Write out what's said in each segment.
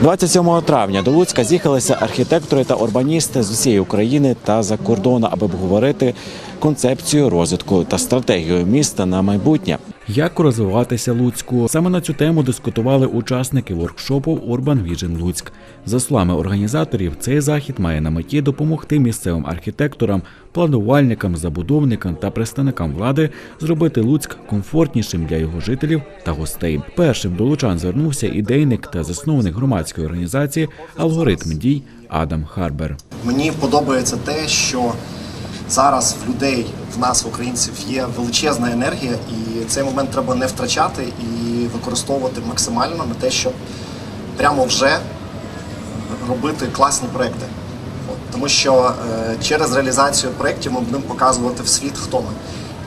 27 травня до Луцька з'їхалися архітектори та урбаністи з усієї України та за кордону, аби обговорити концепцію розвитку та стратегію міста на майбутнє. Як розвиватися Луцьку? Саме на цю тему дискутували учасники воркшопу Urban Vision Луцьк. За словами організаторів, цей захід має на меті допомогти місцевим архітекторам, планувальникам, забудовникам та представникам влади зробити Луцьк комфортнішим для його жителів та гостей. Першим до лучан звернувся ідейник та засновник громадської організації Алгоритм дій Адам Харбер. Мені подобається те, що зараз в людей, в нас, в українців, є величезна енергія, і цей момент треба не втрачати і використовувати максимально на те, щоб прямо вже робити класні проекти. Тому що е, через реалізацію проєктів ми будемо показувати в світ, хто ми.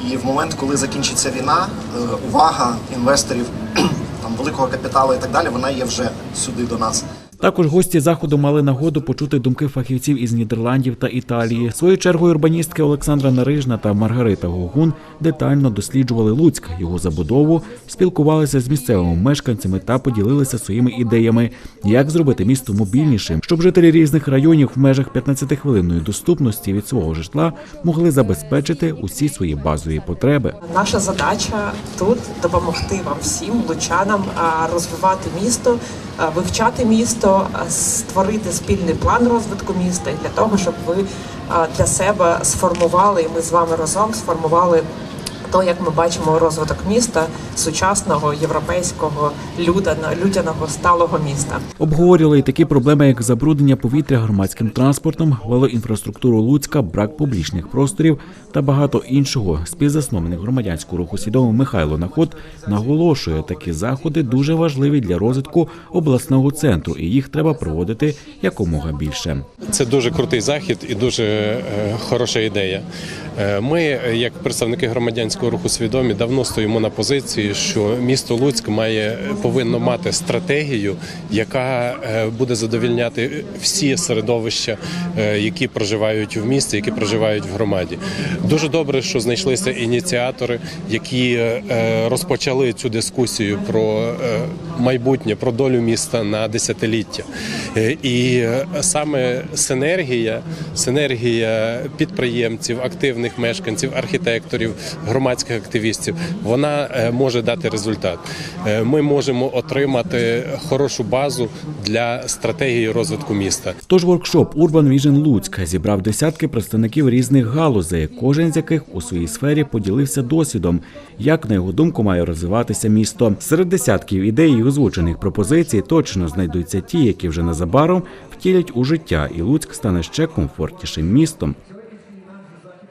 І в момент, коли закінчиться війна, е, увага інвесторів, там великого капіталу і так далі, вона є вже сюди до нас. Також гості заходу мали нагоду почути думки фахівців із Нідерландів та Італії. Своєю чергою урбаністки Олександра Нарижна та Маргарита Гогун детально досліджували Луцьк, його забудову, спілкувалися з місцевими мешканцями та поділилися своїми ідеями, як зробити місто мобільнішим, щоб жителі різних районів в межах 15-хвилинної доступності від свого житла могли забезпечити усі свої базові потреби. Наша задача тут допомогти вам всім лучанам розвивати місто, вивчати місто, а, створити спільний план розвитку міста для того, щоб ви для себе сформували, і ми з вами разом сформували. То, як ми бачимо розвиток міста сучасного європейського людяного, людяного сталого міста. Обговорювали й такі проблеми, як забруднення повітря громадським транспортом, велоінфраструктуру Луцька, брак публічних просторів та багато іншого. Співзасновник громадянського руху свідомий Михайло Наход наголошує, такі заходи дуже важливі для розвитку обласного центру, і їх треба проводити якомога більше. Це дуже крутий захід і дуже е, хороша ідея. Е, Ми, як представники громадянського руху свідомі, давно стоїмо на позиції, що місто Луцьк має повинно мати стратегію, яка е, буде задовільняти всі середовища, е, які проживають в місті, які проживають в громаді. Дуже добре, що знайшлися ініціатори, які е, розпочали цю дискусію про майбутнє, про долю міста на десятиліття. І саме синергія, синергія підприємців, активних мешканців, архітекторів, громадських активістів, вона е, може дати результат. Е, Ми можемо отримати хорошу базу для стратегії розвитку міста. Тож воркшоп Urban Vision Луцьк зібрав десятки представників різних галузей, кожен з яких у своїй сфері поділився досвідом, як на його думку має розвиватися місто. Серед десятків ідей і озвучених пропозицій точно знайдуться ті, які вже незабаром втілять у життя, і Луцьк стане ще комфортнішим містом.